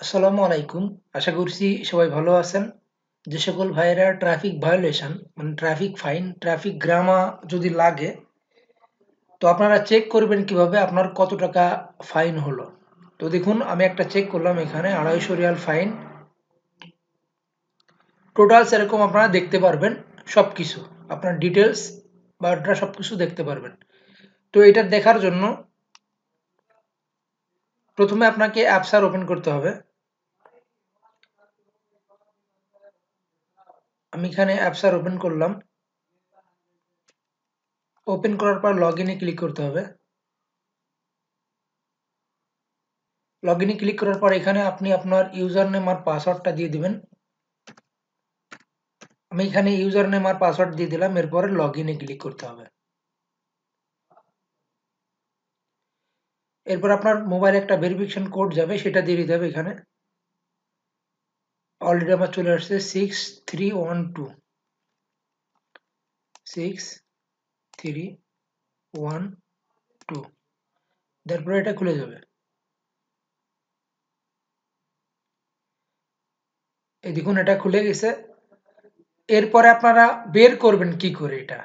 আসসালামু আলাইকুম। আশা করছি সবাই ভালো আছেন। যে সকল ভাইয়েরা ট্রাফিক ভায়োলেশন মানে ট্রাফিক ফাইন ট্রাফিক গ্রামা যদি লাগে, তো আপনারা চেক করবেন কীভাবে আপনার কত টাকা ফাইন হলো। তো দেখুন, আমি একটা চেক করলাম এখানে, আড়াইশো রিয়াল ফাইন টোটাল সেরকম আপনারা দেখতে পারবেন সব কিছু আপনার ডিটেলস বা সব কিছু দেখতে পারবেন। তো এটা দেখার জন্য প্রথমে আপনাকে অ্যাপসার ওপেন করতে হবে। আমি এখানে অ্যাপসার ওপেন করলাম। ওপেন করার পর লগ ইনে ক্লিক করতে হবে। লগ ইনে ক্লিক করার পর এখানে আপনি আপনার ইউজার নেম আর পাসওয়ার্ডটা দিয়ে দিবেন। আমি এখানে ইউজার নেম আর পাসওয়ার্ড দিয়ে দিলাম, এরপরে লগ ইনে ক্লিক করতে হবে। এরপর আপনার মোবাইলে একটা ভেরিফিকেশন কোড যাবে, সেটা দিয়ে দিতে হবে এখানে। অলরেডি আমার চলে আসছে six three one two six three one two তারপরে এটা খুলে যাবে। এই দেখুন, এটা খুলে গেছে। এরপরে আপনারা বের করবেন কি করে এটা?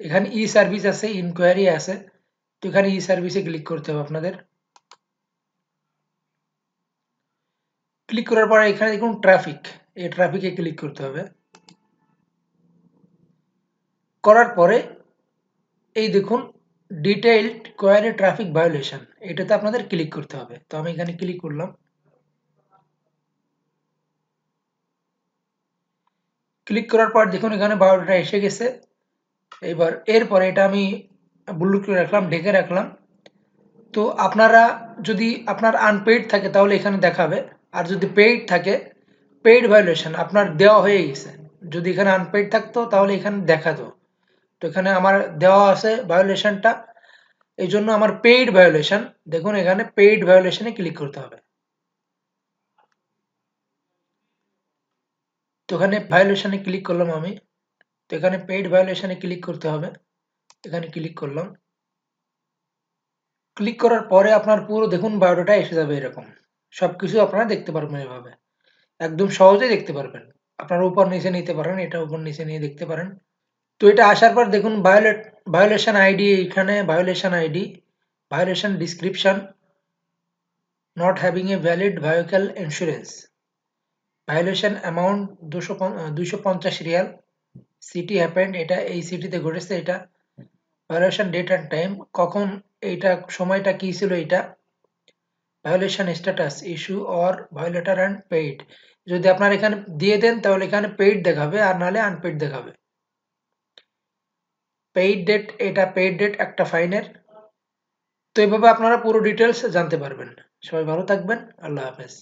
এখানে ই সার্ভিস আছে ইনকোয়ারি আছে। তো এখানে ই সার্ভিসে ক্লিক করতে হবে আপনাদের। ক্লিক করার পরে এখানে দেখুন ট্রাফিক এই ট্রাফিকে ক্লিক করতে হবে। করার পরে এই দেখুন ডিটেইলড কোয়ারি ট্রাফিক ভায়োলেশন এটাতে আপনাদের ক্লিক করতে হবে। তো আমি এখানে ক্লিক করলাম। ক্লিক করার পর দেখুন এখানে বায়োডাটা এসে গেছে। এবার এরপরে এটা আমি ব্লু করে রাখলাম, ঢেকে রাখলাম। তো আপনারা যদি আপনার আনপেইড থাকে তাহলে এখানে দেখাবে। আর যদি পেইড থাকে পেইড ভায়োলেশন আপনার দেওয়া হয়ে গেছে। যদি এখানে আনপেইড থাকতো, তাহলে এখানে দেখাতো। তো এখানে আমার দেওয়া আছে ভায়োলেশনটা এই জন্য আমার পেইড ভায়োলেশন দেখুন এখানে পেইড ভায়োলেশনে ক্লিক করতে হবে। তো এখানে ভায়োলেশনে ক্লিক করলাম আমি। তো এখানে পেইড ভায়োলেশনে ক্লিক করতে হবে। এখানে ক্লিক করলাম। ক্লিক করার পরে আপনার পুরো, দেখুন বায়োডাটা এসে যাবে এরকম। সবকিছু আপনারা দেখতে পারবেন এভাবে। একদম সহজেই দেখতে পারবেন। আপনারা উপর নিচে নিতে পারেন, এটা উপর নিচে নিয়ে দেখতে পারেন। তো এটা আসার পর দেখুন ভায়োলেট ভায়োলেশন আইডি এখানে violation ID violation description not having a valid vehicle insurance violation amount দুশো দুইশো পঞ্চাশ রিয়াল সিটি হ্যাপেন্ড এটা এই সিটিতে ঘটেছে এটা ভায়োলেশন ডেট অ্যান্ড টাইম কখন, এইটা, সময়টা কি ছিল এটা violation status issue or violator and paid যদি আপনার এখানে দিয়ে দেন, তাহলে এখানে পেইড দেখাবে, আর নাহলে আনপেইড দেখাবে। পেইড ডেট এটা পেইড ডেট একটা ফাইনের তো এভাবে আপনারা পুরো ডিটেলস জানতে পারবেন। সবাই ভালো থাকবেন। আল্লাহ হাফেজ।